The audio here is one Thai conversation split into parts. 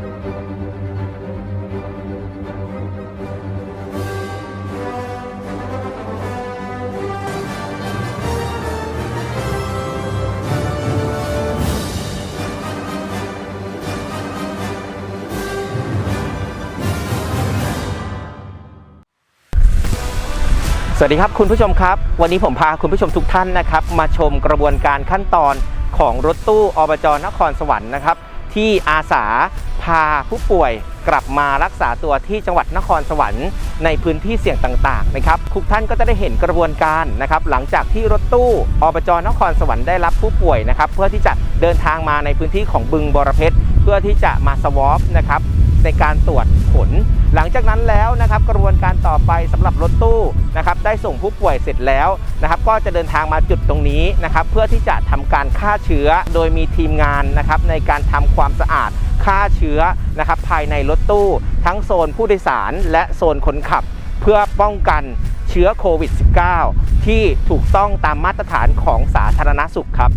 สวัสดีครับคุณผู้ชมครับ วันนี้ผมพาคุณผู้ชมทุกท่านนะครับ มาชมกระบวนการขั้นตอนของรถตู้อบจนครสวรรค์นะครับ ที่อาสา พาผู้ป่วยกลับมารักษาตัวที่จังหวัดนครสวรรค์ในพื้นที่เสี่ยงต่างๆนะครับทุกท่านก็จะได้เห็นกระบวนการนะครับหลังจากที่รถตู้อบจนครสวรรค์ได้รับผู้ป่วยนะครับเพื่อที่จะเดินทางมาในพื้นที่ของบึงบรเพชรเพื่อที่จะมาสวอปนะครับในการตรวจผล หลังจากนั้นแล้วนะครับกระบวนการต่อไปสำหรับรถตู้นะครับได้ส่งผู้ป่วยเสร็จแล้วนะครับก็จะเดินทางมาจุดตรงนี้นะครับเพื่อที่จะทำการฆ่าเชื้อโดยมีทีมงานนะครับในการทำความสะอาดฆ่าเชื้อนะครับภายในรถตู้ ทั้งโซนผู้โดยสารและโซนคนขับ เพื่อป้องกันเชื้อโควิด -19 ที่ถูกต้องตามมาตรฐานของสาธารณสุขครับ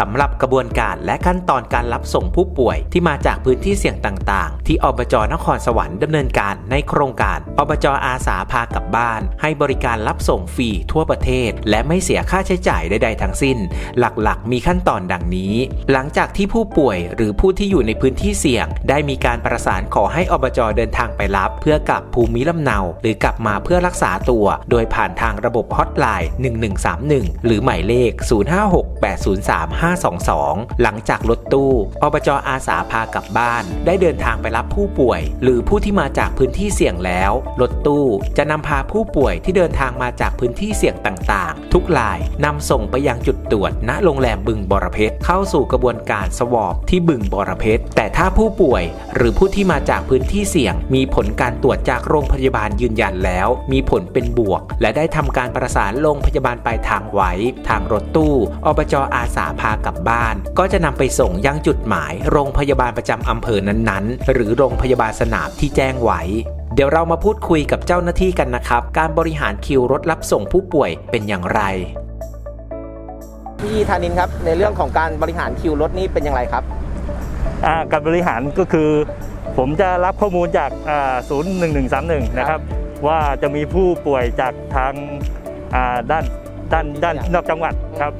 สำหรับกระบวนการและขั้นตอนการรับส่งผู้ป่วยที่มาจากพื้นที่เสี่ยงต่างๆ ที่อบจนครสวรรค์ดำเนินการในโครงการอบจอาสาพากลับบ้าน ให้บริการรับส่งฟรีทั่วประเทศ และไม่เสียค่าใช้จ่ายใดๆทั้งสิ้น หลักๆ มีขั้นตอนดังนี้ หลังจากที่ผู้ป่วยหรือผู้ที่อยู่ในพื้นที่เสี่ยง ได้มีการประสานขอให้อบจเดินทางไปรับ เพื่อกลับภูมิลำเนา หรือกลับมาเพื่อรักษาตัว โดยผ่านทางระบบฮอตไลน์1131 หรือหมายเลข 056 803 522 หลังจากรถตู้อบจอาสาพากลับบ้าน ได้เดินทางไปรับผู้ป่วย หรือผู้ที่มาจากพื้นที่เสี่ยงแล้ว รถตู้จะนำพาผู้ป่วยที่เดินทางมาจากพื้นที่เสี่ยงต่างๆ ทุกรายนำส่งไปยังจุดตรวจ ณโรงแรมบึงบรเพชรเข้าสู่กระบวนการสวอปที่บึงบรเพชรแต่ถ้าผู้ป่วย หรือผู้ที่มาจากพื้นที่เสี่ยง มีผลการตรวจจากโรงพยาบาลยืนยันแล้ว มีผลเป็นบวก และได้ทำการประสานโรงพยาบาลปลายทางไว้ ทางรถตู้อบจอาสาพากลับบ้าน ก็จะนำไปส่งยังจุดหมาย โรงพยาบาลประจำอำเภอนั้นๆ หรือโรงพยาบาลสนามที่แจ้งไว้เดี๋ยวเรามาพูดคุยกับเจ้าหน้าที่กันนะครับ การบริหารคิวรถรับส่งผู้ป่วยเป็นอย่างไร พี่ธานินครับ ในเรื่องของการบริหารคิวรถนี่เป็นอย่างไรครับอ่าการบริหารก็คือ ผมจะรับข้อมูลจากอ่าศูนย์หนึ่งหนึ่งสามหนึ่งนะครับ ว่าจะมีผู้ป่วยจากทางอ่าด้านด้านด้านนอกจังหวัดครับ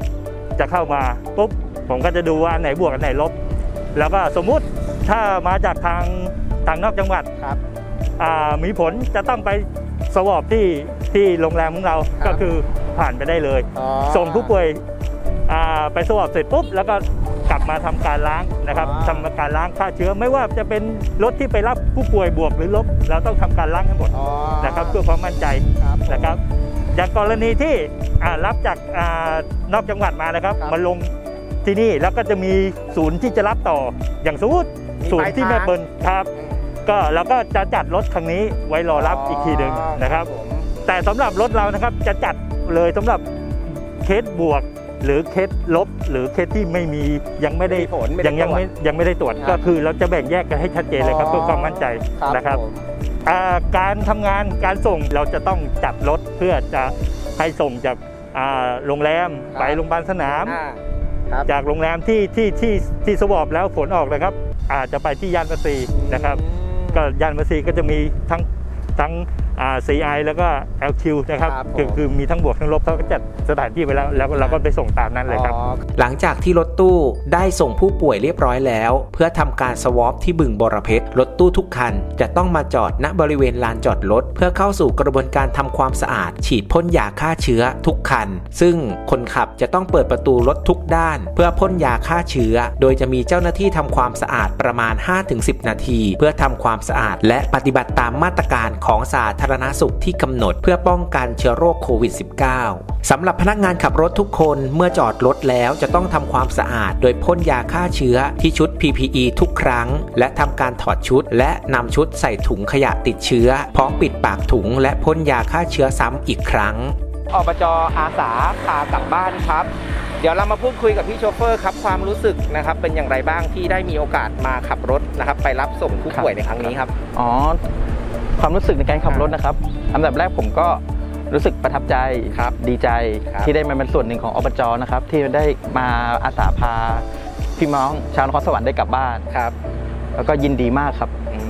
จะเข้ามาปุ๊บผมก็จะดูว่าอันไหนบวกอันไหนลบ แล้วก็สมมุติถ้ามาจากทางทางนอกจังหวัดครับอ่ามีผลจะต้องไปสวอปที่ที่โรงแรมของเราครับก็คือผ่านไปได้เลยอ๋อส่งผู้ป่วยอ่าไปสวอปเสร็จปุ๊บแล้วก็กลับมาทำการล้างนะครับอ๋อทำการล้างฆ่าเชื้อไม่ว่าจะเป็นรถที่ไปรับผู้ป่วยบวกหรือลบ เราต้องทำการล้างทั้งหมดอ๋อนะครับเพื่อความมั่นใจครับผมนะครับ อย่างกรณีที่อ่ารับจากอานอกจังหวัดมานะครับครับมาลงที่นี่แล้วก็จะมีศูนย์ที่จะรับต่ออย่างสมมติมีศูนย์ที่ปลาแม่ยทางเปิลครับ ก็เราก็จะจัดรถคันนี้ไว้รอรับอีกทีหนึ่งนะครับผมแต่สำหรับรถเรานะครับจะจัดเลยสำหรับเคสบวกหรือเคสลบ หรือเคสที่ไม่มียังไม่ได้มีผลไม่ยังได้ยังไม่ตรวจยังไม่ได้ตรวจครับก็คือเราจะแบ่งแยกกันให้ชัดเจนเลยครับอ๋อเพื่อความมั่นใจนะครับผมอ่าการทำงานการส่งเราจะต้องจัดรถ เพื่อจะให้ส่งจากอ่าโรงแรมไปโรงพยาบาลสนามอ่าครับจากโรงแรมที่ที่ที่ที่สวอปแล้วผลออกนะครับ อาจจะไปที่ยานภาษีนะครับ ก็ยานภาษีก็จะมีทั้งทั้งอ่า CI แล้วก็ LQ นะครับครับผม คือคือมีทั้งบวกทั้งลบเขาก็จัดสถานที่ไปแล้วแล้วเราก็ไปส่งตามนั้นเลยครับ อ๋อหลังจากที่รถตู้ได้ส่งผู้ป่วยเรียบร้อยแล้ว เพื่อทำการสวอปที่บึงบรเพชรรถตู้ทุกคัน จะต้องมาจอดณบริเวณลานจอดรถเพื่อเข้าสู่กระบวนการทำความสะอาด ฉีดพ่นยาฆ่าเชื้อทุกคัน ซึ่งคนขับจะต้องเปิดประตูรถทุกด้าน เพื่อพ่นยาฆ่าเชื้อ โดยจะมีเจ้าหน้าที่ทำความสะอาดประมาณ 5-10 นาที เพื่อทำความสะอาด และปฏิบัติตามมาตรการของสาธารณสุขที่กำหนดเพื่อป้องกันเชื้อโรคโควิด -19 สำหรับพนักงานขับรถทุกคนเมื่อจอดรถแล้วจะต้องทำความสะอาด โดยพ่นยาฆ่าเชื้อที่ชุด PPE ทุกครั้ง และทำการถอดชุด และนำชุดใส่ถุงขยะติดเชื้อ พร้อมปิดปากถุง และพ่นยาฆ่าเชื้อซ้ำอีกครั้งอบจอาสาพากลับบ้านครับ เดี๋ยวเรามาพูดคุยกับพี่โชเฟอร์ครับความรู้สึกนะครับเป็นอย่างไรบ้างที่ได้มีโอกาสมาขับรถนะครับ ไปรับส่งผู้ป่วยในครั้งนี้ครับ อ๋อ ความรู้สึกในการขับรถนะครับอันดับแรกผมก็รู้สึกประทับใจครับดีใจครับที่ได้มาเป็นส่วนหนึ่งของอบจนะครับที่ได้มาอาสาพาพี่น้องชาวนครสวรรค์ได้กลับบ้านครับ แล้วก็ยินดีมากครับอื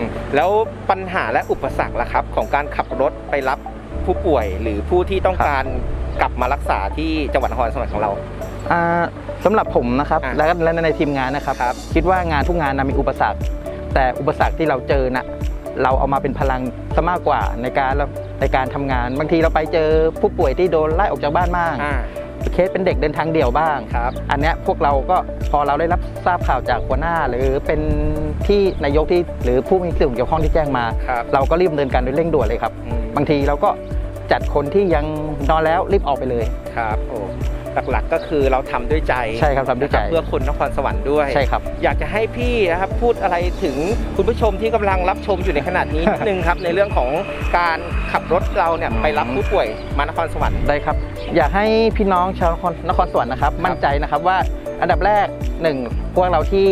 มแล้วปัญหาและอุปสรรคล่ะครับ ของการขับรถไปรับผู้ป่วยหรือผู้ที่ต้องครับการกลับมารักษาที่จังหวัดนครสวรรค์ของเราอ่าสำหรับผมนะครับอะและและในทีมงานนะครับครับ คิดว่างานทุกงานนะมีอุปสรรค แต่อุปสรรคที่เราเจอนะ เราเอามาเป็นพลังซะมากกว่าในการในการทำงาน บางทีเราไปเจอผู้ป่วยที่โดนไล่ออกจากบ้านบ้างอ่าเคสเป็นเด็กเดินทางเดี่ยวบ้างครับ อันเนี้ยพวกเราก็พอเราได้รับทราบข่าวจากหัวหน้า หรือเป็นที่นายกที่หรือผู้มีส่วนเกี่ยวข้องที่แจ้งมาครับเราก็รีบดำเนินการโดยเร่งด่วนเลยครับอืมบางทีเราก็จัดคนที่ยังนอนแล้วรีบออกไปเลยครับโอ้ หลักๆ ก็คือเราทำด้วยใจใช่ครับทำด้วยใจนะเพื่อคนนครสวรรค์ด้วยใช่ครับ อยากจะให้พี่นะครับพูดอะไรถึงคุณผู้ชมที่กำลังรับชมอยู่ในขณะนี้นิดนึงครับในเรื่องของการขับรถเราเนี่ยไปรับผู้ป่วยมานครสวรรค์ได้ครับ อยากให้พี่น้องชาวนครนครสวรรค์นะครับ มั่นใจนะครับว่าอันดับแรกหนึ่งพวกเราที่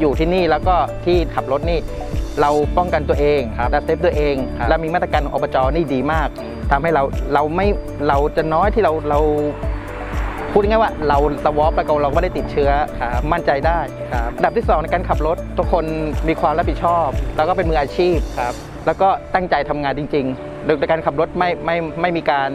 อยู่ที่นี่แล้วก็ที่ขับรถนี่เราป้องกันตัวเองครับและเซฟตัวเองครับและมีมาตรการของอบจนี่ดีมากอืมทำให้เราเราไม่เราจะน้อยที่เราเรา พูดง่ายๆว่าเราสวอปแล้วก็เราไม่ได้ติดเชื้อครับมั่นใจได้ครับอันดับที่สองในการขับรถ ทุกคนมีความรับผิดชอบ แล้วก็เป็นมืออาชีพครับ แล้วก็ตั้งใจทำงานจริงๆโดยการขับรถไม่ไม่ไม่มีการ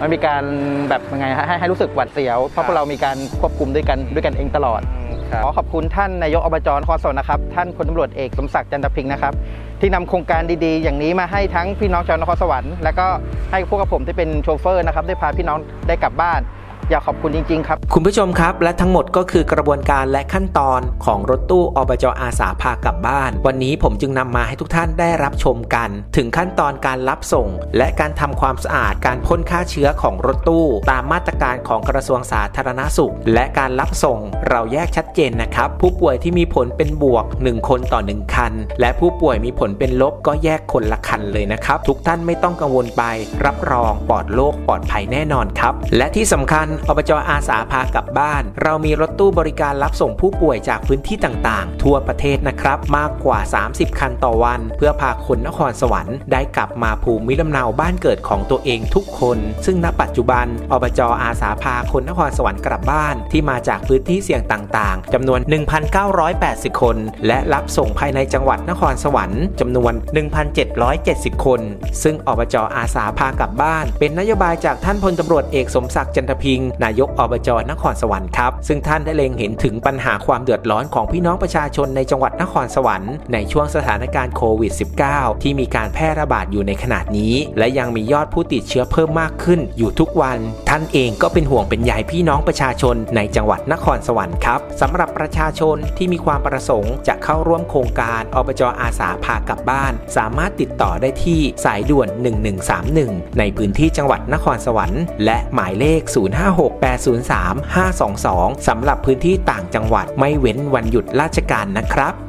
ไม่มีการแบบยังไงฮะให้ให้รู้สึกหวาดเสียว เพครัราะบพวกเรามีการควบคุมด้วยกันด้วยกันเองตลอดอืมครับขอขอบคุณท่านนายกอบจนครสวรรค์นะครับท่านพลตำรวจเอกสมศักดิ์จันทพิงค์นะครับที่นำโครงการดีๆ อย่างนี้มาให้ทั้งพี่น้องชาวนครสวรรค์และก็ให้พวกกับผมที่เป็นโชเฟอร์นะครับได้พาพี่น้องได้กลับบ้าน อยากขอบคุณจริง ๆ ครับ คุณผู้ชมครับ และทั้งหมดก็คือกระบวนการและขั้นตอนของรถตู้อบจอาสาพากลับบ้าน วันนี้ผมจึงนำมาให้ทุกท่านได้รับชมกัน ถึงขั้นตอนการรับส่ง และการทำความสะอาดการพ่นฆ่าเชื้อของรถตู้ ตามมาตรการของกระทรวงสาธารณสุข และการรับส่งเราแยกชัดเจนนะครับ ผู้ป่วยที่มีผลเป็นบวก 1 คนต่อ 1 คัน และผู้ป่วยมีผลเป็นลบก็แยกคนละคันเลยนะครับ ทุกท่านไม่ต้องกังวลไป รับรองปลอดโรคปลอดภัยแน่นอนครับ และที่สำคัญอบจอาสาพากลับบ้าน เรามีรถตู้บริการรับส่งผู้ป่วยจากพื้นที่ต่างๆ ทั่วประเทศนะครับ มากกว่า 30 คันต่อวัน เพื่อพาคนนครสวรรค์ได้กลับมาภูมิลำเนาบ้านเกิดของตัวเองทุกคน ซึ่งณปัจจุบันอบจอาสาพาคนนครสวรรค์กลับบ้าน ที่มาจากพื้นที่เสี่ยงต่างๆจำนวน 1,980 คน และรับส่งภายในจังหวัดนครสวรรค์จำนวน 1,770 คน ซึ่งอบจอาสาพากลับบ้าน เป็นนโยบายจากท่านพลตำรวจเอกสมศักดิ์จันทพิงนายกอบจนครสวรรค์ครับ ซึ่งท่านได้เล็งเห็นถึงปัญหาความเดือดร้อนของพี่น้องประชาชนในจังหวัดนครสวรรค์ในช่วงสถานการณ์โควิด -19 ที่มีการแพร่ระบาดอยู่ในขณะนี้ และยังมียอดผู้ติดเชื้อเพิ่มมากขึ้นอยู่ทุกวัน ท่านเองก็เป็นห่วงเป็นใยพี่น้องประชาชนในจังหวัดนครสวรรค์ครับสำหรับประชาชนที่มีความประสงค์จะเข้าร่วมโครงการอบจอาสาพากลับบ้าน สามารถติดต่อได้ที่สายด่วน 1131 ในพื้นที่จังหวัดนครสวรรค์และหมายเลข056803 522 สำหรับพื้นที่ต่างจังหวัดไม่เว้นวันหยุดราชการนะครับ